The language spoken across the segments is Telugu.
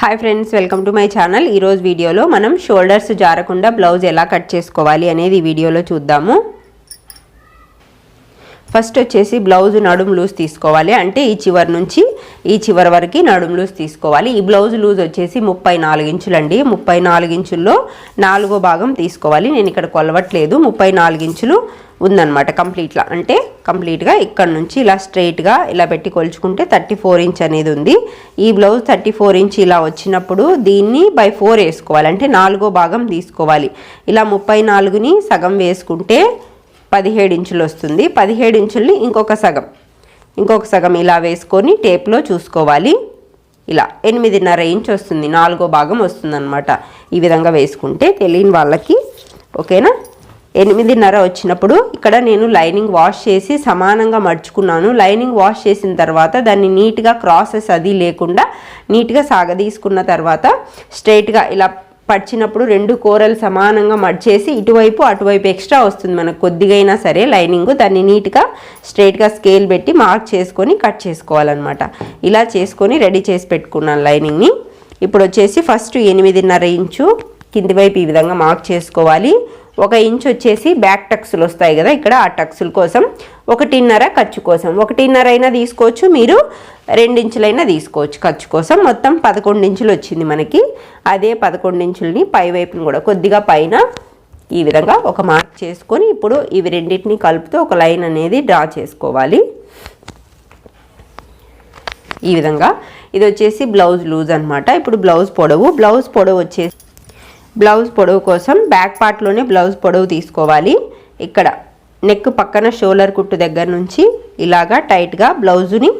Hi friends welcome to my channel ఈరోజు వీడియోలో మనం షోల్డర్స్ జారకుండా బ్లౌజ్ ఎలా కట్ చేసుకోవాలి అనేది ఈ వీడియోలో చూద్దాము. ఫస్ట్ వచ్చేసి బ్లౌజ్ నడుము లూజ్ తీసుకోవాలి. అంటే ఈ చివరి నుంచి ఈ చివరి వరకు నడుము లూజ్ తీసుకోవాలి. ఈ బ్లౌజ్ లూజ్ వచ్చేసి ముప్పై నాలుగు ఇంచులండి. ముప్పై నాలుగు ఇంచుల్లో నాలుగో భాగం తీసుకోవాలి. నేను ఇక్కడ కొలవట్లేదు. ముప్పై నాలుగు ఇంచులు ఉందన్నమాట కంప్లీట్లా అంటే కంప్లీట్గా ఇక్కడ నుంచి ఇలా స్ట్రైట్గా ఇలా పెట్టి కొలుచుకుంటే థర్టీ ఫోర్ ఇంచ్ అనేది ఉంది. ఈ బ్లౌజ్ థర్టీ ఫోర్ ఇంచ్ ఇలా వచ్చినప్పుడు దీన్ని బై ఫోర్ వేసుకోవాలి. అంటే నాలుగో భాగం తీసుకోవాలి. ఇలా ముప్పై నాలుగుని సగం వేసుకుంటే పదిహేడు ఇంచులు వస్తుంది. పదిహేడు ఇంచుల్ని ఇంకొక సగం. ఇంకొక సగం ఇలా వేసుకొని టేప్లో చూసుకోవాలి. ఇలా ఎనిమిదిన్నర ఇంచ్ వస్తుంది. నాలుగో భాగం వస్తుందన్నమాట. ఈ విధంగా వేసుకుంటే తెలియని వాళ్ళకి ఓకేనా? ఎనిమిదిన్నర వచ్చినప్పుడు ఇక్కడ నేను లైనింగ్ వాష్ చేసి సమానంగా మడుచుకున్నాను. లైనింగ్ వాష్ చేసిన తర్వాత దాన్ని నీట్గా క్రాసెస్ అది లేకుండా నీట్గా సాగదీసుకున్న తర్వాత స్ట్రైట్గా ఇలా పడిచినప్పుడు రెండు కూరలు సమానంగా మడిచేసి ఇటువైపు అటువైపు ఎక్స్ట్రా వస్తుంది మనకు. కొద్దిగైనా సరే లైనింగ్ దాన్ని నీట్గా స్ట్రైట్గా స్కేల్ పెట్టి మార్క్ చేసుకొని కట్ చేసుకోవాలన్నమాట. ఇలా చేసుకొని రెడీ చేసి పెట్టుకున్నాను లైనింగ్ని. ఇప్పుడు వచ్చేసి ఫస్ట్ ఎనిమిదిన్నర ఇంచు కింది వైపు ఈ విధంగా మార్క్ చేసుకోవాలి. ఒక ఇంచ్ వచ్చేసి బ్యాక్ టక్స్లు వస్తాయి కదా ఇక్కడ ఆ టక్సుల కోసం. ఒకటిన్నర ఖర్చు కోసం. ఒకటిన్నర అయినా తీసుకోవచ్చు మీరు రెండించులైనా తీసుకోవచ్చు ఖర్చు కోసం. మొత్తం పదకొండు ఇంచులు వచ్చింది మనకి. అదే పదకొండు ఇంచులని పై వైపుని కూడా కొద్దిగా పైన ఈ విధంగా ఒక మార్క్ చేసుకొని ఇప్పుడు ఇవి రెండింటిని కలుపుతూ ఒక లైన్ అనేది డ్రా చేసుకోవాలి. ఈ విధంగా. ఇది వచ్చేసి బ్లౌజ్ లూజ్ అనమాట ఇప్పుడు బ్లౌజ్ పొడవు. బ్లౌజ్ పొడవు వచ్చేసి బ్లౌజ్ పొడవు కోసం బ్యాక్ పార్ట్లోనే బ్లౌజ్ పొడవు తీసుకోవాలి. ఇక్కడ నెక్ పక్కన షోలర్ కుట్టు దగ్గర నుంచి ఇలాగా టైట్గా బ్లౌజుని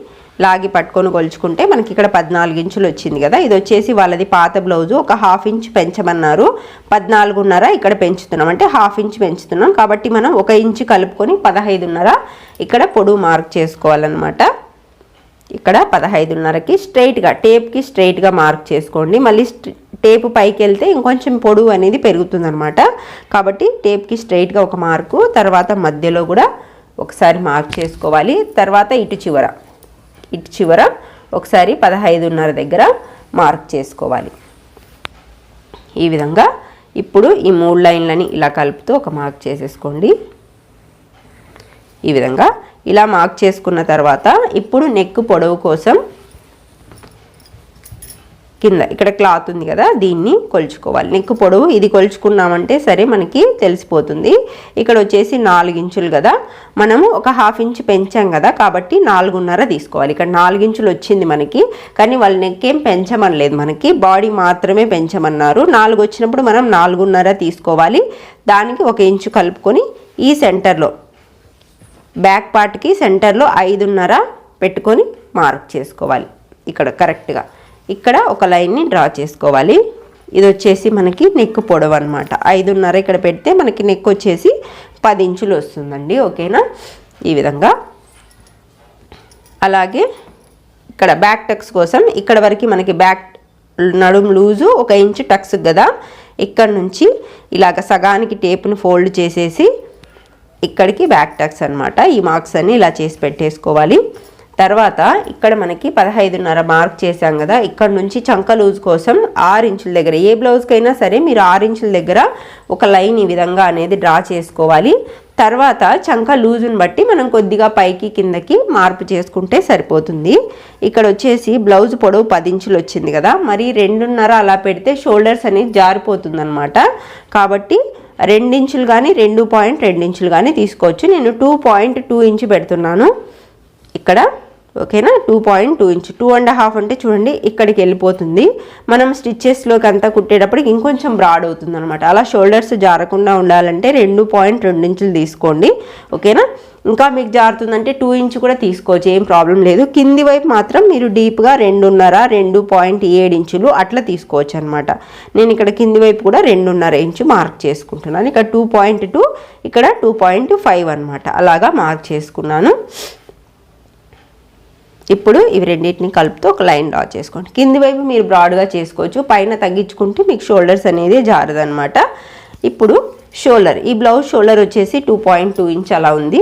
లాగి పట్టుకొని కొలుచుకుంటే మనకి ఇక్కడ పద్నాలుగు ఇంచులు వచ్చింది కదా. ఇది వచ్చేసి వాళ్ళది పాత బ్లౌజు. ఒక హాఫ్ ఇంచ్ పెంచమన్నారు. పద్నాలుగున్నర ఇక్కడ పెంచుతున్నాం. అంటే హాఫ్ ఇంచ్ పెంచుతున్నాం. కాబట్టి మనం ఒక ఇంచు కలుపుకొని పదహైదున్నర ఇక్కడ పొడవు మార్క్ చేసుకోవాలన్నమాట. ఇక్కడ పదహైదున్నరకి స్ట్రైట్గా టేప్కి స్ట్రైట్గా మార్క్ చేసుకోండి. మళ్ళీ టేపు పైకి వెళ్తే ఇంకొంచెం పొడవు అనేది పెరుగుతుందనమాట కాబట్టి టేప్కి స్ట్రైట్గా ఒక మార్కు తర్వాత మధ్యలో కూడా ఒకసారి మార్క్ చేసుకోవాలి. తర్వాత ఇటు చివర ఇటు చివర ఒకసారి పదహైదున్నర దగ్గర మార్క్ చేసుకోవాలి. ఈ విధంగా ఇప్పుడు ఈ మూడు లైన్లని ఇలా కలుపుతూ ఒక మార్క్ చేసేసుకోండి. ఈ విధంగా ఇలా మార్క్ చేసుకున్న తర్వాత ఇప్పుడు నెక్ పొడవు కోసం కింద ఇక్కడ క్లాత్ ఉంది కదా దీన్ని కొలుచుకోవాలి. నెక్ పొడవు ఇది కొలుచుకున్నామంటే సరే మనకి తెలిసిపోతుంది. ఇక్కడ వచ్చేసి నాలుగు ఇంచులు కదా. మనము ఒక హాఫ్ ఇంచ్ పెంచాం కదా కాబట్టి నాలుగున్నర తీసుకోవాలి. ఇక్కడ నాలుగు ఇంచులు వచ్చింది మనకి కానీ వాళ్ళ నెక్ ఏం పెంచమనలేదు మనకి. బాడీ మాత్రమే పెంచమన్నారు. నాలుగు వచ్చినప్పుడు మనం నాలుగున్నర తీసుకోవాలి. దానికి ఒక ఇంచు కలుపుకొని ఈ సెంటర్లో బ్యాక్ పార్ట్కి సెంటర్లో ఐదున్నర పెట్టుకొని మార్క్ చేసుకోవాలి. ఇక్కడ కరెక్ట్గా ఇక్కడ ఒక లైన్ని డ్రా చేసుకోవాలి. ఇది వచ్చేసి మనకి నెక్ పొడవు అనమాట ఐదున్నర ఇక్కడ పెడితే మనకి నెక్ వచ్చేసి పది ఇంచులు వస్తుందండి. ఓకేనా? ఈ విధంగా. అలాగే ఇక్కడ బ్యాక్ టక్స్ కోసం ఇక్కడ వరకు మనకి బ్యాక్ నడుం లూజు ఒక ఇంచు టక్స్ కదా. ఇక్కడ నుంచి ఇలాగ సగానికి టేప్ను ఫోల్డ్ చేసేసి ఇక్కడికి బ్యాక్ టాక్స్ అనమాట ఈ మార్క్స్ అన్ని ఇలా చేసి పెట్టేసుకోవాలి. తర్వాత ఇక్కడ మనకి పదహైదున్నర మార్క్ చేసాం కదా. ఇక్కడ నుంచి చంక లూజ్ కోసం ఆరు ఇంచుల దగ్గర ఏ బ్లౌజ్కైనా సరే మీరు ఆరు ఇంచుల దగ్గర ఒక లైన్ ఈ విధంగా అనేది డ్రా చేసుకోవాలి. తర్వాత చంక లూజుని బట్టి మనం కొద్దిగా పైకి కిందకి మార్పు చేసుకుంటే సరిపోతుంది. ఇక్కడ వచ్చేసి బ్లౌజ్ పొడవు పది ఇంచులు వచ్చింది కదా. మరి రెండున్నర అలా పెడితే షోల్డర్స్ అనేది జారిపోతుంది కాబట్టి రెండించులు కానీ రెండు పాయింట్ రెండించులు కానీ తీసుకోవచ్చు. నేను టూ పాయింట్ టూ ఇంచు పెడుతున్నాను. ఇక్కడ ఓకేనా? Two point two inch. Two and half అంటే చూడండి ఇక్కడికి వెళ్ళిపోతుంది. మనం స్టిచ్చెస్లోకి అంతా కుట్టేటప్పటికి ఇంకొంచెం బ్రాడ్ అవుతుంది అనమాట అలా షోల్డర్స్ జారకుండా ఉండాలంటే రెండు పాయింట్ రెండు ఇంచులు తీసుకోండి. ఓకేనా? ఇంకా మీకు జారుతుందంటే టూ ఇంచ్ కూడా తీసుకోవచ్చు ఏం ప్రాబ్లం లేదు. కింది వైపు మాత్రం మీరు డీప్గా రెండున్నర రెండు పాయింట్ ఏడు ఇంచులు అట్లా తీసుకోవచ్చు అనమాట నేను ఇక్కడ కింది వైపు కూడా రెండున్నర ఇంచు మార్క్ చేసుకుంటున్నాను. ఇక్కడ టూ పాయింట్ టూ ఇక్కడ టూ పాయింట్ ఫైవ్ అనమాట అలాగా మార్క్ చేసుకున్నాను. ఇప్పుడు ఇవి రెండింటిని కలుపుతూ ఒక లైన్ డ్రా చేసుకోండి. కింది వైపు మీరు బ్రాడ్గా చేసుకోవచ్చు. పైన తగ్గించుకుంటే మీకు షోల్డర్స్ అనేది జారదనమాట ఇప్పుడు షోల్డర్ ఈ బ్లౌజ్ షోల్డర్ వచ్చేసి టూ పాయింట్ టూ ఇంచ్ అలా ఉంది.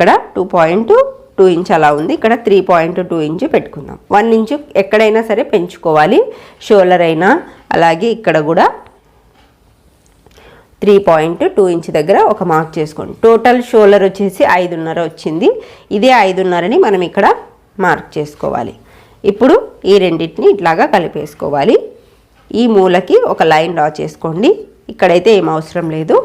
ఇక్కడ టూ పాయింట్ టూ ఇంచ్ అలా ఉంది. ఇక్కడ త్రీ పాయింట్ టూ ఇంచ్ పెట్టుకుందాం. వన్ ఇంచు ఎక్కడైనా సరే పెంచుకోవాలి. షోల్డర్ అయినా అలాగే ఇక్కడ కూడా త్రీ పాయింట్ టూ ఇంచ్ దగ్గర ఒక మార్క్ చేసుకోండి. టోటల్ షోల్డర్ వచ్చేసి ఐదున్నర వచ్చింది. ఇదే ఐదున్నరని మనం ఇక్కడ మార్క్ చేసుకోవాలి. ఇప్పుడు ఈ రెండింటిని ఇట్లాగా కలిపేసుకోవాలి. ఈ మూలకి ఒక లైన్ డ్రా చేసుకోండి. ఇక్కడైతే ఏం అవసరం లేదు.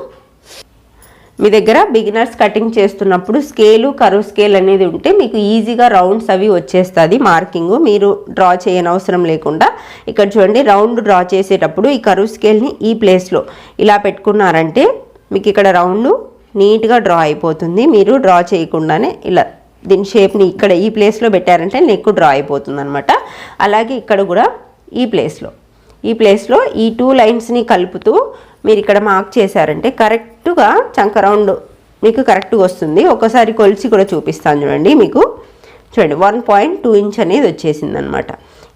మీ దగ్గర బిగినర్స్ కటింగ్ చేస్తున్నప్పుడు స్కేలు కరువు స్కేల్ అనేది ఉంటే మీకు ఈజీగా రౌండ్స్ అవి వచ్చేస్తుంది మార్కింగ్ మీరు డ్రా చేయనవసరం లేకుండా ఇక్కడ చూడండి రౌండ్ డ్రా చేసేటప్పుడు ఈ కరువు స్కేల్ని ఈ ప్లేస్లో ఇలా పెట్టుకున్నారంటే మీకు ఇక్కడ రౌండ్ నీట్గా డ్రా అయిపోతుంది. మీరు డ్రా చేయకుండానే ఇలా దీని షేప్ని ఇక్కడ ఈ ప్లేస్లో పెట్టారంటే నెక్ డ్రా అయిపోతుంది అనమాట అలాగే ఇక్కడ కూడా ఈ ప్లేస్లో ఈ ప్లేస్లో ఈ టూ లైన్స్ని కలుపుతూ మీరు ఇక్కడ మార్క్ చేశారంటే కరెక్ట్గా చంక రౌండ్ మీకు కరెక్ట్గా వస్తుంది. ఒకసారి కొలిసి కూడా చూపిస్తాను చూడండి మీకు. చూడండి వన్ పాయింట్ టూ ఇంచ్ అనేది వచ్చేసింది అనమాట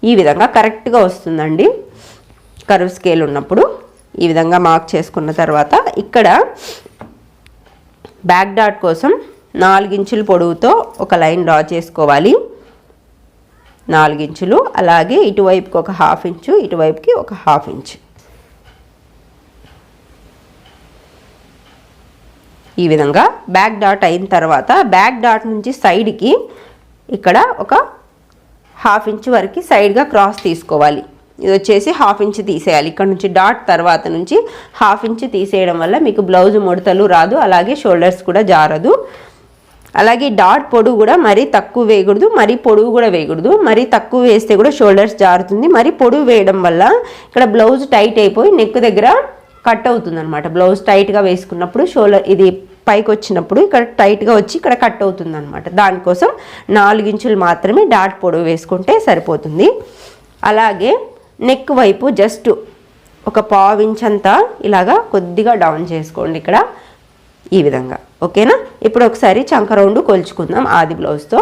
ఈ విధంగా కరెక్ట్గా వస్తుందండి. కరువు స్కేల్ ఉన్నప్పుడు ఈ విధంగా మార్క్ చేసుకున్న తర్వాత ఇక్కడ బ్యాక్ డాట్ కోసం నాలుగించుల పొడవుతో ఒక లైన్ డ్రా చేసుకోవాలి. నాలుగించులు అలాగే ఇటువైపుకి ఒక హాఫ్ ఇంచు ఇటువైపుకి ఒక హాఫ్ ఇంచు. ఈ విధంగా బ్యాక్ డాట్ అయిన తర్వాత బ్యాక్ డాట్ నుంచి సైడ్కి ఇక్కడ ఒక హాఫ్ ఇంచ్ వరకు సైడ్గా క్రాస్ తీసుకోవాలి. ఇది వచ్చేసి హాఫ్ ఇంచ్ తీసేయాలి. ఇక్కడ నుంచి డాట్ తర్వాత నుంచి హాఫ్ ఇంచ్ తీసేయడం వల్ల మీకు బ్లౌజ్ ముడతలు రాదు అలాగే షోల్డర్స్ కూడా జారదు. అలాగే డాట్ పొడుగు కూడా మరీ తక్కువ వేయకూడదు మరీ పొడుగు కూడా వేయకూడదు. మరీ తక్కువ వేస్తే కూడా షోల్డర్స్ జారుతుంది. మరీ పొడుగు వేయడం వల్ల ఇక్కడ బ్లౌజ్ టైట్ అయిపోయి నెక్ దగ్గర కట్ అవుతుంది అనమాట బ్లౌజ్ టైట్గా వేసుకున్నప్పుడు షోల్డర్ ఇది పైకి వచ్చినప్పుడు ఇక్కడ టైట్గా వచ్చి ఇక్కడ కట్ అవుతుంది అనమాట దానికోసం నాలుగించులు మాత్రమే డాట్ పొడవు వేసుకుంటే సరిపోతుంది. అలాగే నెక్ వైపు జస్ట్ ఒక పావు అంతా ఇలాగా కొద్దిగా డౌన్ చేసుకోండి ఇక్కడ ఈ విధంగా. ఓకేనా? ఇప్పుడు ఒకసారి చంక రౌండ్ కొలుచుకుందాం ఆది బ్లౌజ్తో.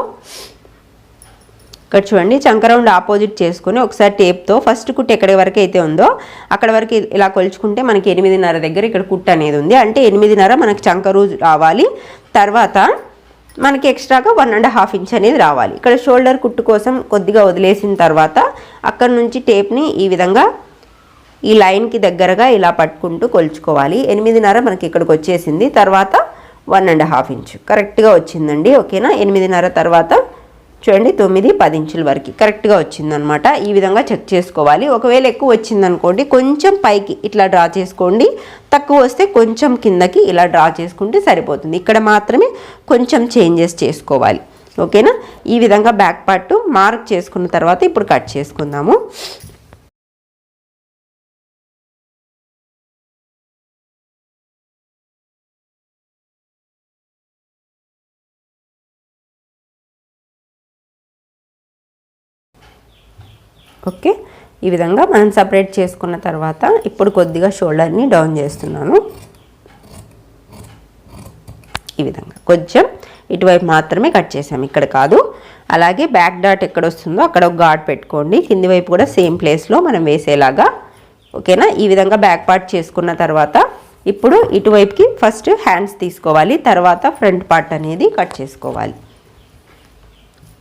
ఇక్కడ చూడండి చంక రౌండ్ ఆపోజిట్ చేసుకుని ఒకసారి టేప్తో ఫస్ట్ కుట్టు ఎక్కడి వరకు అయితే ఉందో అక్కడ వరకు ఇలా కొలుచుకుంటే మనకి ఎనిమిదిన్నర దగ్గర ఇక్కడ కుట్టు అనేది ఉంది. అంటే ఎనిమిదిన్నర మనకి చంక రోజు రావాలి. తర్వాత మనకి ఎక్స్ట్రాగా వన్ అండ్ హాఫ్ ఇంచ్ అనేది రావాలి. ఇక్కడ షోల్డర్ కుట్టు కోసం కొద్దిగా వదిలేసిన తర్వాత అక్కడ నుంచి టేప్ని ఈ విధంగా ఈ లైన్కి దగ్గరగా ఇలా పట్టుకుంటూ కొలుచుకోవాలి. ఎనిమిదిన్నర మనకి ఇక్కడికి వచ్చేసింది. తర్వాత వన్ అండ్ హాఫ్ ఇంచ్ కరెక్ట్గా వచ్చిందండి. ఓకేనా? ఎనిమిదిన్నర తర్వాత చూడండి తొమ్మిది పది ఇంచుల వరకు. కరెక్ట్గా వచ్చిందనమాట. ఈ విధంగా చెక్ చేసుకోవాలి. ఒకవేళ ఎక్కువ వచ్చిందనుకోండి కొంచెం పైకి ఇట్లా డ్రా చేసుకోండి. తక్కువ వస్తే కొంచెం కిందకి ఇలా డ్రా చేసుకుంటే సరిపోతుంది. ఇక్కడ మాత్రమే కొంచెం చేంజెస్ చేసుకోవాలి. ఓకేనా? ఈ విధంగా బ్యాక్ పార్ట్ మార్క్ చేసుకున్న తర్వాత ఇప్పుడు కట్ చేసుకుందాము. ఓకే? ఈ విధంగా మనం సపరేట్ చేసుకున్న తర్వాత ఇప్పుడు కొద్దిగా షోల్డర్ని డౌన్ చేస్తున్నాను. ఈ విధంగా. కొంచెం ఇటువైపు మాత్రమే కట్ చేసాము ఇక్కడ కాదు. అలాగే బ్యాక్ డాట్ ఎక్కడ వస్తుందో అక్కడ ఒక ఘాట్ పెట్టుకోండి. కింది వైపు కూడా సేమ్ ప్లేస్లో మనం వేసేలాగా. ఓకేనా? ఈ విధంగా బ్యాక్ పార్ట్ చేసుకున్న తర్వాత ఇప్పుడు ఇటువైపుకి ఫస్ట్ హ్యాండ్స్ తీసుకోవాలి. తర్వాత ఫ్రంట్ పార్ట్ అనేది కట్ చేసుకోవాలి.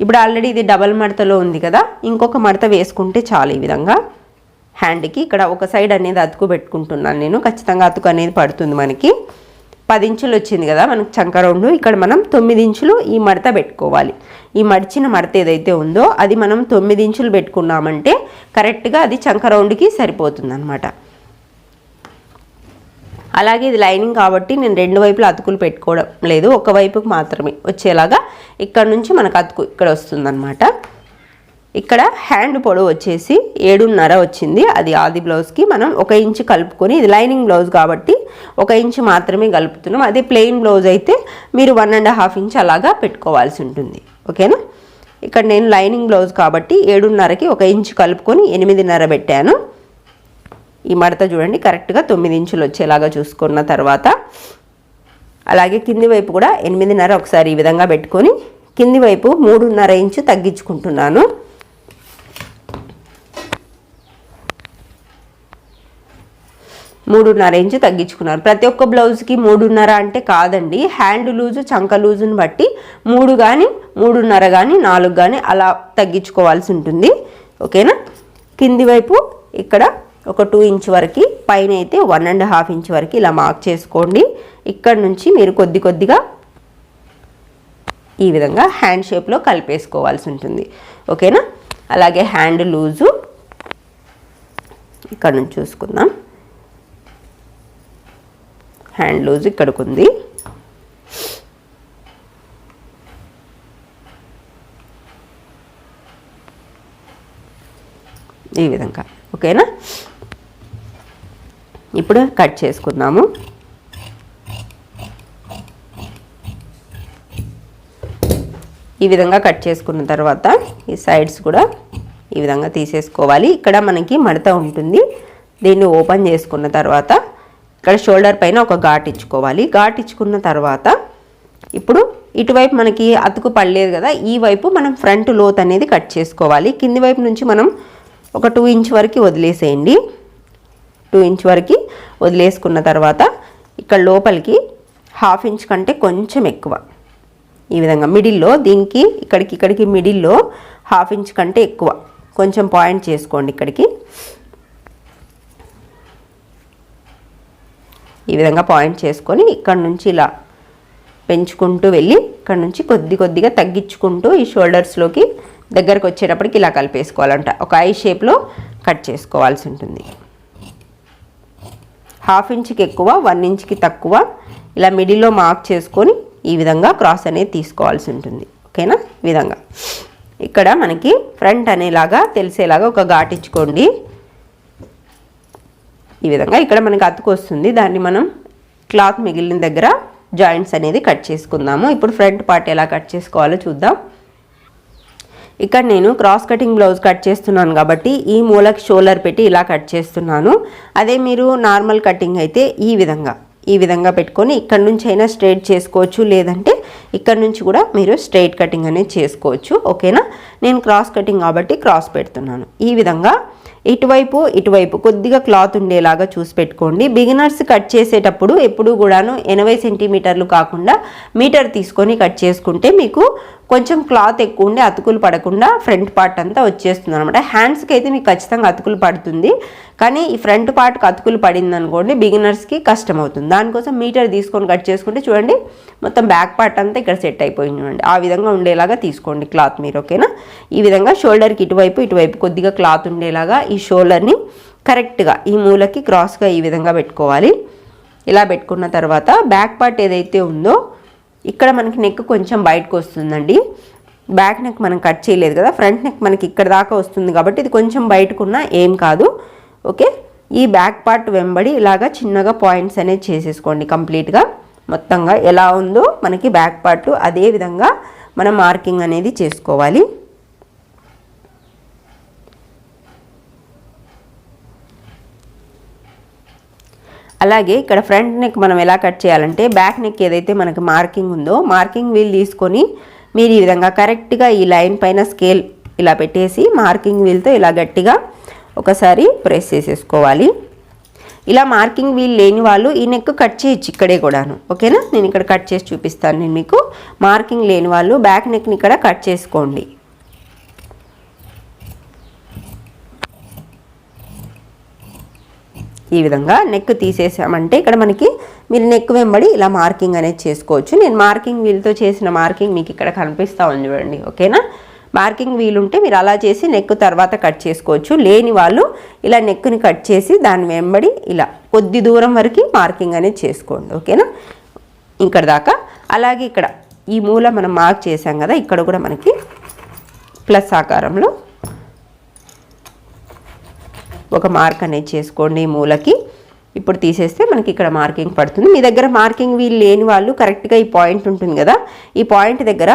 ఇప్పుడు ఆల్రెడీ ఇది డబల్ మడతలో ఉంది కదా ఇంకొక మడత వేసుకుంటే చాలు ఈ విధంగా. హ్యాండ్కి ఇక్కడ ఒక సైడ్ అనేది అతుకు పెట్టుకుంటున్నాను నేను ఖచ్చితంగా అతుకు అనేది పడుతుంది మనకి. పది ఇంచులు వచ్చింది కదా మనకు చంక రౌండ్ ఇక్కడ మనం తొమ్మిది ఇంచులు ఈ మడత పెట్టుకోవాలి. ఈ మడిచిన మడత ఏదైతే ఉందో అది మనం తొమ్మిది ఇంచులు పెట్టుకున్నామంటే కరెక్ట్గా అది చంక రౌండ్కి సరిపోతుంది అనమాట అలాగే ఇది లైనింగ్ కాబట్టి నేను రెండు వైపులు అతుకులు పెట్టుకోవడం లేదు ఒక వైపుకి మాత్రమే. వచ్చేలాగా ఇక్కడ నుంచి మనకు అతుకు ఇక్కడ వస్తుందన్నమాట. ఇక్కడ హ్యాండ్ పొడవు వచ్చేసి ఏడున్నర వచ్చింది. అది ఆది బ్లౌజ్కి మనం ఒక ఇంచు కలుపుకొని ఇది లైనింగ్ బ్లౌజ్ కాబట్టి ఒక ఇంచు మాత్రమే కలుపుతున్నాం. అదే ప్లెయిన్ బ్లౌజ్ అయితే మీరు వన్ అండ్ హాఫ్ ఇంచ్ అలాగా పెట్టుకోవాల్సి ఉంటుంది. ఓకేనా? ఇక్కడ నేను లైనింగ్ బ్లౌజ్ కాబట్టి ఏడున్నరకి ఒక ఇంచు కలుపుకొని ఎనిమిదిన్నర పెట్టాను. ఈ మడత చూడండి కరెక్ట్గా తొమ్మిది ఇంచులు వచ్చేలాగా చూసుకున్న తర్వాత అలాగే కింది వైపు కూడా ఎనిమిదిన్నర ఒకసారి ఈ విధంగా పెట్టుకొని కింది వైపు మూడున్నర ఇంచు తగ్గించుకుంటున్నాను. మూడున్నర ఇంచు తగ్గించుకున్నారు ప్రతి ఒక్క బ్లౌజ్కి మూడున్నర అంటే కాదండి హ్యాండ్ లూజు చంక లూజుని బట్టి మూడు కానీ మూడున్నర కానీ నాలుగు కానీ అలా తగ్గించుకోవాల్సి ఉంటుంది. ఓకేనా? కింది వైపు ఇక్కడ ఒక టూ ఇంచ్ వరకు పైన అయితే వన్ అండ్ హాఫ్ ఇంచ్ వరకు ఇలా మార్క్ చేసుకోండి. ఇక్కడ నుంచి మీరు కొద్ది కొద్దిగా ఈ విధంగా హ్యాండ్ షేప్లో కలిపేసుకోవాల్సి ఉంటుంది. ఓకేనా అలాగే హ్యాండ్ లూజు ఇక్కడ నుంచి చూసుకుందాం. హ్యాండ్ లూజ్ ఇక్కడికి ఉంది. ఈ విధంగా. ఓకేనా ఇప్పుడు కట్ చేసుకుందాము. ఈ విధంగా కట్ చేసుకున్న తర్వాత ఈ సైడ్స్ కూడా ఈ విధంగా తీసేసుకోవాలి. ఇక్కడ మనకి మడత ఉంటుంది. దీన్ని ఓపెన్ చేసుకున్న తర్వాత ఇక్కడ షోల్డర్ పైన ఒక ఘాట్ ఇచ్చుకోవాలి. ఘాట్ ఇచ్చుకున్న తర్వాత ఇప్పుడు ఇటువైపు మనకి అతుకు పడలేదు కదా ఈ వైపు మనం ఫ్రంట్ లోత్ అనేది కట్ చేసుకోవాలి. కింది వైపు నుంచి మనం ఒక టూ ఇంచ్ వరకు వదిలేసేయండి. టూ ఇంచ్ వరకు వదిలేసుకున్న తర్వాత ఇక్కడ లోపలికి హాఫ్ ఇంచ్ కంటే కొంచెం ఎక్కువ. ఈ విధంగా మిడిల్లో దీనికి ఇక్కడికి ఇక్కడికి మిడిల్లో హాఫ్ ఇంచ్ కంటే ఎక్కువ. కొంచెం పాయింట్ చేసుకోండి ఇక్కడికి. ఈ విధంగా పాయింట్ చేసుకొని ఇక్కడ నుంచి ఇలా పెంచుకుంటూ వెళ్ళి ఇక్కడ నుంచి కొద్ది కొద్దిగా తగ్గించుకుంటూ ఈ షోల్డర్స్లోకి దగ్గరకు వచ్చేటప్పటికి ఇలా కలిపేసుకోవాలంట. ఒక ఐ షేప్లో కట్ చేసుకోవాల్సి ఉంటుంది. హాఫ్ ఇంచ్కి ఎక్కువ వన్ ఇంచ్కి తక్కువ ఇలా మిడిల్లో మార్క్ చేసుకొని ఈ విధంగా క్రాస్ అనేది తీసుకోవాల్సి ఉంటుంది. ఓకేనా? ఈ విధంగా. ఇక్కడ మనకి ఫ్రంట్ అనేలాగా తెలిసేలాగా ఒక ఘాటించుకోండి ఈ విధంగా ఇక్కడ మనకి అతుకు వస్తుంది. దాన్ని మనం క్లాత్ మిగిలిన దగ్గర జాయింట్స్ అనేది కట్ చేసుకుందాము. ఇప్పుడు ఫ్రంట్ పార్ట్ ఎలా కట్ చేసుకోవాలో చూద్దాం. ఇక్కడ నేను క్రాస్ కటింగ్ బ్లౌజ్ కట్ చేస్తున్నాను కాబట్టి ఈ మూలకి షోల్డర్ పెట్టి ఇలా కట్ చేస్తున్నాను. అదే మీరు నార్మల్ కటింగ్ అయితే ఈ విధంగా ఈ విధంగా పెట్టుకొని ఇక్కడ నుంచి అయినా స్ట్రైట్ చేసుకోవచ్చు. లేదంటే ఇక్కడ నుంచి కూడా మీరు స్ట్రైట్ కటింగ్ అనేది చేసుకోవచ్చు. ఓకేనా? నేను క్రాస్ కటింగ్ కాబట్టి క్రాస్ పెడుతున్నాను. ఈ విధంగా ఇటువైపు ఇటువైపు కొద్దిగా క్లాత్ ఉండేలాగా చూసి పెట్టుకోండి. బిగినర్స్ కట్ చేసేటప్పుడు ఎప్పుడు కూడాను ఎనభై సెంటీమీటర్లు కాకుండా మీటర్ తీసుకొని కట్ చేసుకుంటే మీకు కొంచెం క్లాత్ ఎక్కువ ఉండి అతుకులు పడకుండా ఫ్రంట్ పార్ట్ అంతా వచ్చేస్తుంది అనమాట హ్యాండ్స్కి అయితే మీకు ఖచ్చితంగా అతుకులు పడుతుంది. కానీ ఈ ఫ్రంట్ పార్ట్కి అతుకులు పడింది అనుకోండి బిగినర్స్కి కష్టం అవుతుంది దానికోసం మీటర్ తీసుకొని కట్ చేసుకుంటే చూడండి మొత్తం బ్యాక్ పార్ట్ అంతా ఇక్కడ సెట్ అయిపోయింది చూడండి. ఆ విధంగా ఉండేలాగా తీసుకోండి క్లాత్ మీరు ఓకేనా? ఈ విధంగా షోల్డర్కి ఇటువైపు ఇటువైపు కొద్దిగా క్లాత్ ఉండేలాగా ఈ షోల్డర్ని కరెక్ట్గా ఈ మూలకి క్రాస్గా ఈ విధంగా పెట్టుకోవాలి. ఇలా పెట్టుకున్న తర్వాత బ్యాక్ పార్ట్ ఏదైతే ఉందో ఇక్కడ మనకి నెక్ కొంచెం బయటకు వస్తుందండి. బ్యాక్ నెక్ మనం కట్ చేయలేదు కదా. ఫ్రంట్ నెక్ మనకి ఇక్కడ దాకా వస్తుంది కాబట్టి ఇది కొంచెం బయటకున్నా ఏం కాదు. ఓకే ఈ బ్యాక్ పార్ట్ వెంబడి ఇలాగా చిన్నగా పాయింట్స్ అనేది చేసేసుకోండి కంప్లీట్గా మొత్తంగా ఎలా ఉందో మనకి బ్యాక్ పార్ట్ అదే విధంగా మనం మార్కింగ్ అనేది చేసుకోవాలి. అలాగే ఇక్కడ ఫ్రంట్ నెక్ మనం ఎలా కట్ చేయాలంటే బ్యాక్ నెక్ ఏదైతే మనకి మార్కింగ్ ఉందో మార్కింగ్ వీల్ తీసుకొని మీరు ఈ విధంగా కరెక్ట్గా ఈ లైన్ పైన స్కేల్ ఇలా పెట్టేసి మార్కింగ్ వీల్తో ఇలా గట్టిగా ఒకసారి ప్రెస్ చేసేసుకోవాలి. ఇలా మార్కింగ్ వీల్ లేని వాళ్ళు ఈ నెక్ కట్ చేయొచ్చు ఇక్కడే కూడాను. ఓకేనా? నేను ఇక్కడ కట్ చేసి చూపిస్తాను నేను మీకు. మార్కింగ్ లేని వాళ్ళు బ్యాక్ నెక్ని ఇక్కడ కట్ చేసుకోండి. ఈ విధంగా నెక్ తీసేసామంటే ఇక్కడ మనకి మీరు నెక్ వెంబడి ఇలా మార్కింగ్ అనేది చేసుకోవచ్చు. నేను మార్కింగ్ వీల్తో చేసిన మార్కింగ్ మీకు ఇక్కడ కనిపిస్తూ ఉంది చూడండి ఓకేనా మార్కింగ్ వీల్ ఉంటే మీరు అలా చేసి నెక్ తర్వాత కట్ చేసుకోవచ్చు. లేని వాళ్ళు ఇలా నెక్ని కట్ చేసి దాని వెంబడి ఇలా కొద్ది దూరం వరకు మార్కింగ్ అనేది చేసుకోండి ఓకేనా ఇక్కడ దాకా. అలాగే ఇక్కడ ఈ మూల మనం మార్క్ చేసాం కదా ఇక్కడ కూడా మనకి ప్లస్ ఆకారంలో ఒక మార్క్ అనేది చేసుకోండి మూలకి. ఇప్పుడు తీసేస్తే మనకి ఇక్కడ మార్కింగ్ పడుతుంది. మీ దగ్గర మార్కింగ్ వీల్ లేని వాళ్ళు కరెక్ట్గా ఈ పాయింట్ ఉంటుంది కదా ఈ పాయింట్ దగ్గర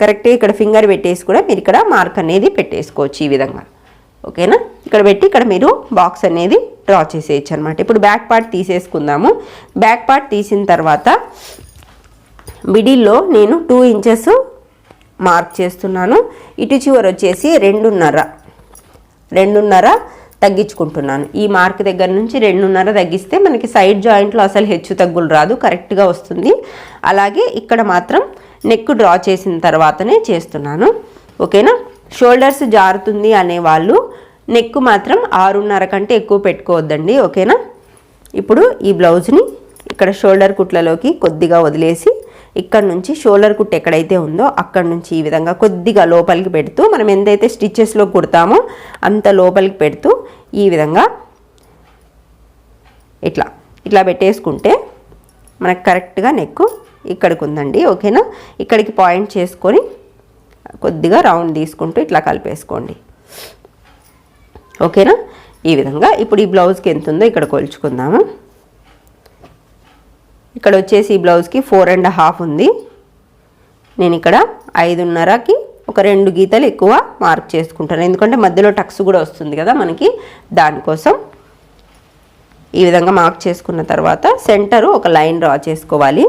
కరెక్ట్గా ఇక్కడ ఫింగర్ పెట్టేసి కూడా మీరు ఇక్కడ మార్క్ అనేది పెట్టేసుకోవచ్చు ఈ విధంగా. ఓకేనా? ఇక్కడ పెట్టి ఇక్కడ మీరు బాక్స్ అనేది డ్రా చేసేయచ్చు అనమాట ఇప్పుడు బ్యాక్ పార్ట్ తీసేసుకుందాము. బ్యాక్ పార్ట్ తీసిన తర్వాత మిడిల్లో నేను టూ ఇంచెస్ మార్క్ చేస్తున్నాను. ఇటు చివరి వచ్చేసి రెండున్నర. రెండున్నర తగ్గించుకుంటున్నాను. ఈ మార్క్ దగ్గర నుంచి రెండున్నర తగ్గిస్తే మనకి సైడ్ జాయింట్లో అసలు హెచ్చు తగ్గులు రాదు కరెక్ట్గా వస్తుంది. అలాగే ఇక్కడ మాత్రం నెక్ డ్రా చేసిన తర్వాతనే చేస్తున్నాను. ఓకేనా? షోల్డర్స్ జారుతుంది అనేవాళ్ళు నెక్ మాత్రం ఆరున్నర కంటే ఎక్కువ పెట్టుకోవద్దండి. ఓకేనా? ఇప్పుడు ఈ బ్లౌజ్ని ఇక్కడ షోల్డర్ కుట్లలోకి కొద్దిగా వదిలేసి ఇక్కడ నుంచి షోల్డర్ కుట్ ఎక్కడైతే ఉందో అక్కడ నుంచి ఈ విధంగా కొద్దిగా లోపలికి పెడుతూ మనం ఎంతైతే స్టిచ్చెస్లో కుడతామో అంత లోపలికి పెడుతూ ఈ విధంగా ఇట్లా ఇట్లా పెట్టేసుకుంటే మనకు కరెక్ట్గా నెక్ ఇక్కడికి ఉందండి ఓకేనా? ఇక్కడికి పాయింట్ చేసుకొని కొద్దిగా రౌండ్ తీసుకుంటూ ఇట్లా కలిపేసుకోండి. ఓకేనా? ఈ విధంగా ఇప్పుడు ఈ బ్లౌజ్కి ఎంత ఉందో ఇక్కడ కొలుచుకుందాము. ఇక్కడ వచ్చేసి ఈ బ్లౌజ్కి ఫోర్ అండ్ హాఫ్ ఉంది. నేను ఇక్కడ ఐదున్నరకి ఒక రెండు గీతలు ఎక్కువ మార్క్ చేసుకుంటాను. ఎందుకంటే మధ్యలో టక్స్ కూడా వస్తుంది కదా మనకి దానికోసం. ఈ విధంగా మార్క్ చేసుకున్న తర్వాత సెంటరు ఒక లైన్ డ్రా చేసుకోవాలి.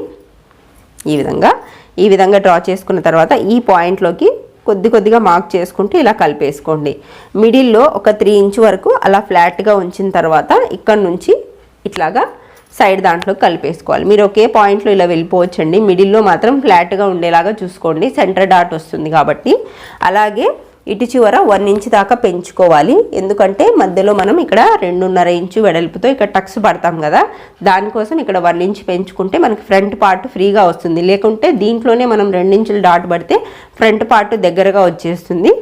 ఈ విధంగా. ఈ విధంగా డ్రా చేసుకున్న తర్వాత ఈ పాయింట్లోకి కొద్ది కొద్దిగా మార్క్ చేసుకుంటూ ఇలా కలిపేసుకోండి. మిడిల్లో ఒక త్రీ ఇంచ్ వరకు అలా ఫ్లాట్గా ఉంచిన తర్వాత ఇక్కడ నుంచి ఇట్లాగా సైడ్ దాంట్లో కలిపేసుకోవాలి. మీరు ఒకే పాయింట్లో ఇలా వెళ్ళిపోవచ్చండి. మిడిల్లో మాత్రం ఫ్లాట్గా ఉండేలాగా చూసుకోండి. సెంటర్ డాట్ వస్తుంది కాబట్టి. అలాగే ఇటు చివర వన్ ఇంచ్ దాకా పెంచుకోవాలి. ఎందుకంటే మధ్యలో మనం ఇక్కడ రెండున్నర ఇంచు వెడల్పుతో ఇక్కడ టక్స్ పడతాం కదా. దానికోసం ఇక్కడ వన్ ఇంచ్ పెంచుకుంటే మనకి ఫ్రంట్ పార్ట్ ఫ్రీగా వస్తుంది. లేకుంటే దీంట్లోనే మనం రెండించులు డాట్ పడితే ఫ్రంట్ పార్ట్ దగ్గరగా వచ్చేస్తుంది.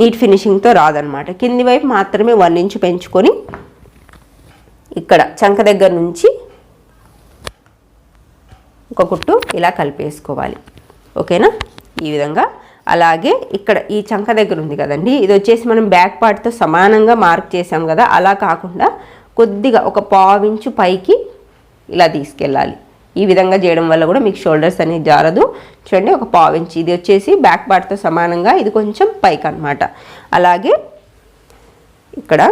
నీట్ ఫినిషింగ్తో రాదనమాట. కింది వైపు మాత్రమే వన్ ఇంచ్ పెంచుకొని ఇక్కడ చంక దగ్గర నుంచి ఒక కుట్టు ఇలా కలిపేసుకోవాలి. ఓకేనా? ఈ విధంగా. అలాగే ఇక్కడ ఈ చంక దగ్గర ఉంది కదండి. ఇది వచ్చేసి మనం బ్యాక్ పార్ట్తో సమానంగా మార్క్ చేసాం కదా. అలా కాకుండా కొద్దిగా ఒక పావించు పైకి ఇలా తీసుకెళ్ళాలి. ఈ విధంగా చేయడం వల్ల కూడా మీకు షోల్డర్స్ అనేది జారదు. చూడండి ఒక పావించి. ఇది వచ్చేసి బ్యాక్ పార్ట్తో సమానంగా. ఇది కొంచెం పైకి అనమాట అలాగే ఇక్కడ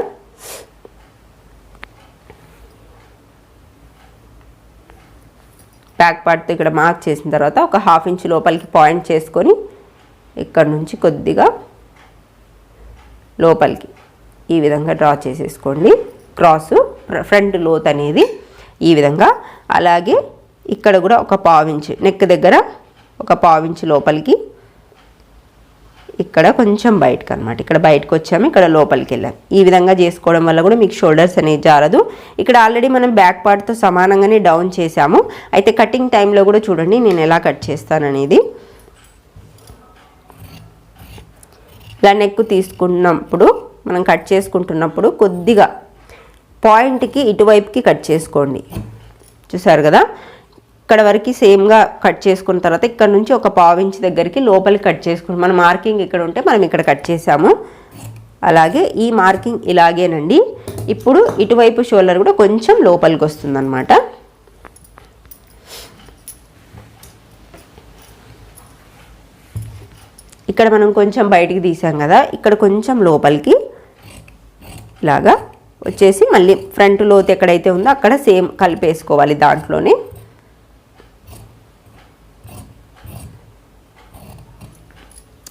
బ్యాక్ పార్ట్తో ఇక్కడ మార్క్ చేసిన తర్వాత ఒక హాఫ్ ఇంచ్ లోపలికి పాయింట్ చేసుకొని ఇక్కడ నుంచి కొద్దిగా లోపలికి ఈ విధంగా డ్రా చేసేసుకోండి. క్రాసు ఫ్రంట్ లోత్ అనేది ఈ విధంగా. అలాగే ఇక్కడ కూడా ఒక పావించు నెక్ దగ్గర ఒక పావించు లోపలికి ఇక్కడ కొంచెం బయటకు అనమాట ఇక్కడ బయటకు వచ్చాము ఇక్కడ లోపలికి వెళ్ళాం ఈ విధంగా చేసుకోవడం వల్ల కూడా మీకు షోల్డర్స్ అనేది జారదు. ఇక్కడ ఆల్రెడీ మనం బ్యాక్ పార్ట్తో సమానంగానే డౌన్ చేసాము అయితే కటింగ్ టైంలో కూడా చూడండి నేను ఎలా కట్ చేస్తాననేది. ఇలా నెక్ తీసుకున్నప్పుడు మనం కట్ చేసుకుంటున్నప్పుడు కొద్దిగా పాయింట్కి ఇటువైపుకి కట్ చేసుకోండి. చూసారు కదా? ఇక్కడ వరకు సేమ్గా కట్ చేసుకున్న తర్వాత ఇక్కడ నుంచి ఒక పావు ఇంచ్ దగ్గరికి లోపలికి కట్ చేసుకుని మన మార్కింగ్ ఇక్కడ ఉంటే మనం ఇక్కడ కట్ చేసాము. అలాగే ఈ మార్కింగ్ ఇలాగేనండి. ఇప్పుడు ఇటువైపు షోల్డర్ కూడా కొంచెం లోపలికి వస్తుందన్నమాట. ఇక్కడ మనం కొంచెం బయటికి తీసాం కదా ఇక్కడ కొంచెం లోపలికి ఇలాగా వచ్చేసి మళ్ళీ ఫ్రంట్ లోతు ఎక్కడైతే ఉందో అక్కడ సేమ్ కలిపేసుకోవాలి దాంట్లోనే.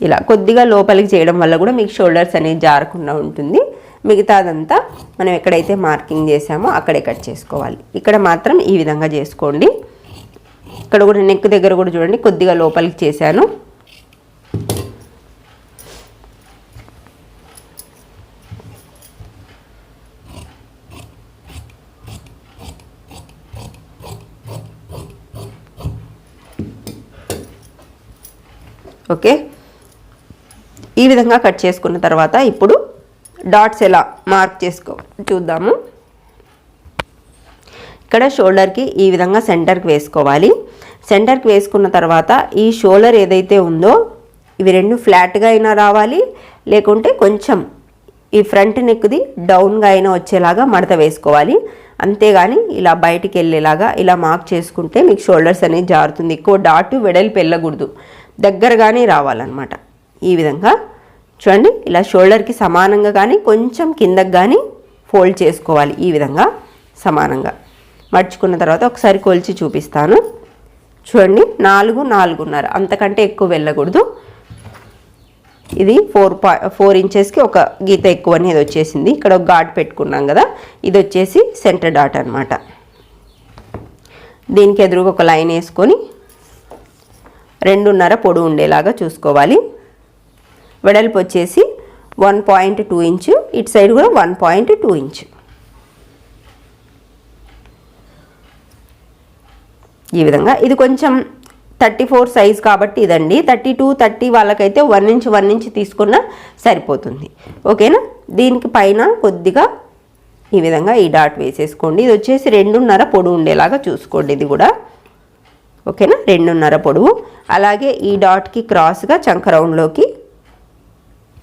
ఇలా కొద్దిగా లోపలికి చేయడం వల్ల కూడా మీకు షోల్డర్స్ అనేది జారకుండా ఉంటుంది. మిగతాదంతా మనం ఎక్కడైతే మార్కింగ్ చేసామో అక్కడే కట్ చేసుకోవాలి. ఇక్కడ మాత్రం ఈ విధంగా చేసుకోండి. ఇక్కడ కూడా నెక్ దగ్గర కూడా చూడండి కొద్దిగా లోపలికి చేశాను. ఓకే? ఈ విధంగా కట్ చేసుకున్న తర్వాత ఇప్పుడు డాట్స్ ఎలా మార్క్ చేసుకో చూద్దాము. ఇక్కడ షోల్డర్కి ఈ విధంగా సెంటర్కి వేసుకోవాలి. సెంటర్కి వేసుకున్న తర్వాత ఈ షోల్డర్ ఏదైతే ఉందో ఇవి రెండు ఫ్లాట్గా అయినా రావాలి లేకుంటే కొంచెం ఈ ఫ్రంట్ నెక్ది డౌన్గా అయినా వచ్చేలాగా మడత వేసుకోవాలి. అంతేగాని ఇలా బయటికి వెళ్ళేలాగా ఇలా మార్క్ చేసుకుంటే మీకు షోల్డర్స్ అనేది జారుతుంది. ఎక్కువ డాటు వెడల్పు వెళ్ళకూడదు. దగ్గరగానే రావాలన్నమాట. ఈ విధంగా చూడండి ఇలా షోల్డర్కి సమానంగా కానీ కొంచెం కిందకి కానీ ఫోల్డ్ చేసుకోవాలి ఈ విధంగా సమానంగా. మర్చుకున్న తర్వాత ఒకసారి కొలిచి చూపిస్తాను. చూడండి నాలుగు నాలుగున్నర. అంతకంటే ఎక్కువ వెళ్ళకూడదు. ఇది ఫోర్ పా ఫోర్ ఇంచెస్కి ఒక గీత ఎక్కువ అనేది వచ్చేసింది. ఇక్కడ ఒక ఘాట్ పెట్టుకున్నాం కదా ఇది వచ్చేసి సెంటర్ డాట్ అనమాట దీనికి ఎదురుగా ఒక లైన్ వేసుకొని రెండున్నర పొడు ఉండేలాగా చూసుకోవాలి. వెడల్పు వచ్చేసి వన్ పాయింట్ టూ ఇంచు ఇటు సైడ్ కూడా వన్ పాయింట్ టూ ఇంచు. ఈ విధంగా ఇది కొంచెం థర్టీ ఫోర్ సైజ్ కాబట్టి ఇదండి. థర్టీ టూ థర్టీ వాళ్ళకైతే వన్ ఇంచ్ వన్ ఇంచ్ తీసుకున్నా సరిపోతుంది. ఓకేనా? దీనికి పైన కొద్దిగా ఈ విధంగా ఈ డాట్ వేసేసుకోండి. ఇది వచ్చేసి రెండున్నర పొడవు ఉండేలాగా చూసుకోండి ఇది కూడా. ఓకేనా? రెండున్నర పొడవు. అలాగే ఈ డాట్కి క్రాస్గా చంక రౌండ్లోకి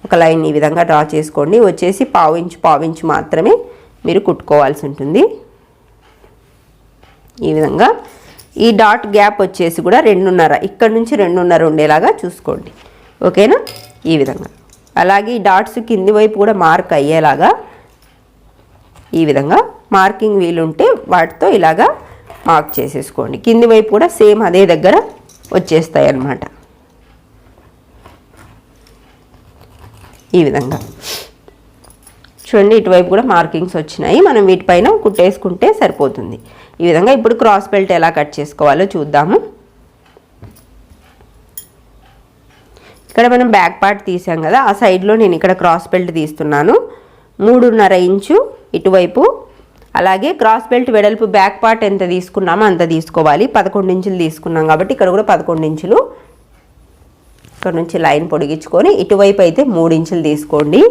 ఒక లైన్ ఈ విధంగా డ్రా చేసుకోండి. వచ్చేసి పావించు పావించు మాత్రమే మీరు కుట్టుకోవాల్సి ఉంటుంది. ఈ విధంగా ఈ డాట్ గ్యాప్ వచ్చేసి కూడా రెండున్నర ఇక్కడ నుంచి రెండున్నర ఉండేలాగా చూసుకోండి. ఓకేనా? ఈ విధంగా. అలాగే ఈ డాట్స్ కింది వైపు కూడా మార్క్ అయ్యేలాగా ఈ విధంగా మార్కింగ్ వీలుంటే వాటితో ఇలాగా మార్క్ చేసేసుకోండి. కింది వైపు కూడా సేమ్ అదే దగ్గర వచ్చేస్తాయి అన్నమాట ఈ విధంగా. చూడండి ఇటువైపు కూడా మార్కింగ్స్ వచ్చినాయి. మనం వీటిపైన కుట్టేసుకుంటే సరిపోతుంది. ఈ విధంగా ఇప్పుడు క్రాస్ బెల్ట్ ఎలా కట్ చేసుకోవాలో చూద్దాము. ఇక్కడ మనం బ్యాక్ పార్ట్ తీసాం కదా ఆ సైడ్లో నేను ఇక్కడ క్రాస్ బెల్ట్ తీస్తున్నాను. మూడున్నర ఇంచు ఇటువైపు. అలాగే క్రాస్ బెల్ట్ వెడల్పు బ్యాక్ పార్ట్ ఎంత తీసుకున్నామో అంత తీసుకోవాలి. పదకొండు ఇంచులు తీసుకున్నాం కాబట్టి ఇక్కడ కూడా పదకొండు ఇంచులు ఇక్కడ నుంచి లైన్ పొడిగించుకొని ఇటువైపు అయితే మూడు ఇంచులు తీసుకోండి.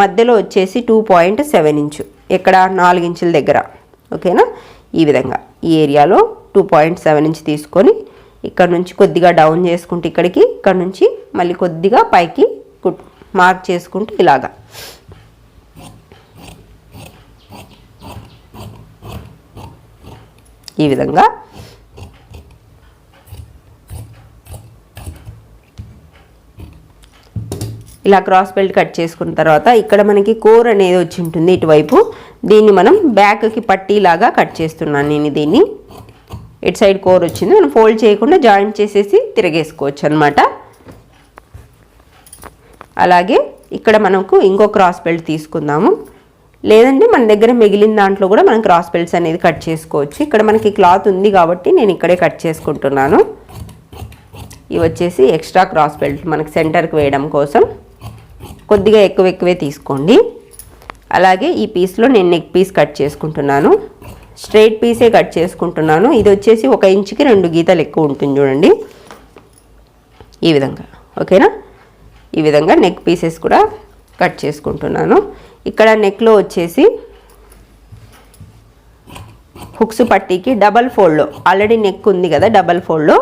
మధ్యలో వచ్చేసి టూ పాయింట్ సెవెన్ ఇంచు. ఇక్కడ నాలుగు ఇంచుల దగ్గర. ఓకేనా? ఈ విధంగా. ఈ ఏరియాలో టూ పాయింట్ సెవెన్ ఇంచ్ తీసుకొని ఇక్కడ నుంచి కొద్దిగా డౌన్ చేసుకుంటే ఇక్కడికి ఇక్కడ నుంచి మళ్ళీ కొద్దిగా పైకి మార్క్ చేసుకుంటూ ఇలాగా. ఈ విధంగా ఇలా క్రాస్ బెల్ట్ కట్ చేసుకున్న తర్వాత ఇక్కడ మనకి కోర్ అనేది వచ్చి ఉంటుంది ఇటువైపు. దీన్ని మనం బ్యాక్కి పట్టీలాగా కట్ చేస్తున్నాను నేను దీన్ని. ఇటు సైడ్ కోర్ వచ్చింది. మనం ఫోల్డ్ చేయకుండా జాయింట్ చేసేసి తిరగేసుకోవచ్చు అనమాట అలాగే ఇక్కడ మనకు ఇంకో క్రాస్ బెల్ట్ తీసుకుందాము. లేదంటే మన దగ్గర మిగిలిన దాంట్లో కూడా మనం క్రాస్ బెల్ట్స్ అనేది కట్ చేసుకోవచ్చు. ఇక్కడ మనకి క్లాత్ ఉంది కాబట్టి నేను ఇక్కడే కట్ చేసుకుంటున్నాను. ఇవి వచ్చేసి ఎక్స్ట్రా క్రాస్ బెల్ట్ మనకి సెంటర్కి వేయడం కోసం. కొద్దిగా ఎక్కువ ఎక్కువే తీసుకోండి. అలాగే ఈ పీస్లో నేను నెక్ పీస్ కట్ చేసుకుంటున్నాను. స్ట్రైట్ పీసే కట్ చేసుకుంటున్నాను. ఇది వచ్చేసి ఒక ఇంచుకి రెండు గీతలు ఎక్కువ ఉంటుంది చూడండి. ఈ విధంగా ఓకేనా? ఈ విధంగా నెక్ పీసెస్ కూడా కట్ చేసుకుంటున్నాను. ఇక్కడ నెక్లో వచ్చేసి హుక్స్ పట్టీకి డబల్ ఫోల్డ్లో ఆల్రెడీ నెక్ ఉంది కదా డబల్ ఫోల్డ్లో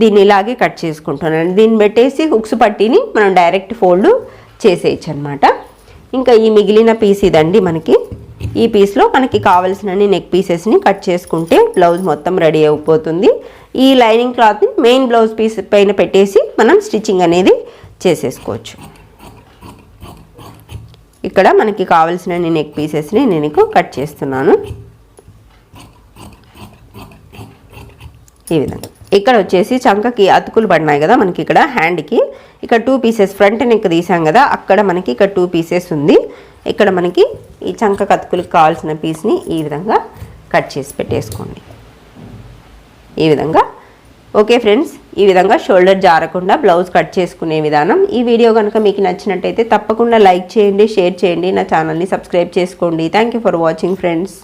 దీన్ని ఇలాగే కట్ చేసుకుంటున్నాను. దీన్ని పెట్టేసి హుక్స్ పట్టీని మనం డైరెక్ట్ ఫోల్డ్ చేసేయచ్చు అనమాట ఇంకా ఈ మిగిలిన పీస్ ఇదండి మనకి. ఈ పీస్లో మనకి కావలసినన్ని నెక్ పీసెస్ని కట్ చేసుకుంటే బ్లౌజ్ మొత్తం రెడీ అయిపోతుంది. ఈ లైనింగ్ క్లాత్ని మెయిన్ బ్లౌజ్ పీస్ పైన పెట్టేసి మనం స్టిచ్చింగ్ అనేది చేసేసుకోవచ్చు. ఇక్కడ మనకి కావలసినన్ని నెక్ పీసెస్ని నేను కట్ చేస్తున్నాను. ఈ విధంగా. ఇక్కడ వచ్చేసి చంకకి అతుకులు పడినాయి కదా మనకి ఇక్కడ హ్యాండ్కి ఇక్కడ టూ పీసెస్ ఫ్రంట్ నెక్ తీసాం కదా అక్కడ మనకి ఇక్కడ టూ పీసెస్ ఉంది. ఇక్కడ మనకి ఈ చంక కతుకులకు కావాల్సిన పీస్ని ఈ విధంగా కట్ చేసి పెట్టేసుకోండి. ఈ విధంగా. ఓకే ఫ్రెండ్స్ ఈ విధంగా షోల్డర్ జారకుండా బ్లౌజ్ కట్ చేసుకునే విధానం. ఈ వీడియో కనుక మీకు నచ్చినట్టయితే తప్పకుండా లైక్ చేయండి షేర్ చేయండి. నా ఛానల్ని సబ్స్క్రైబ్ చేసుకోండి. Thank for watching friends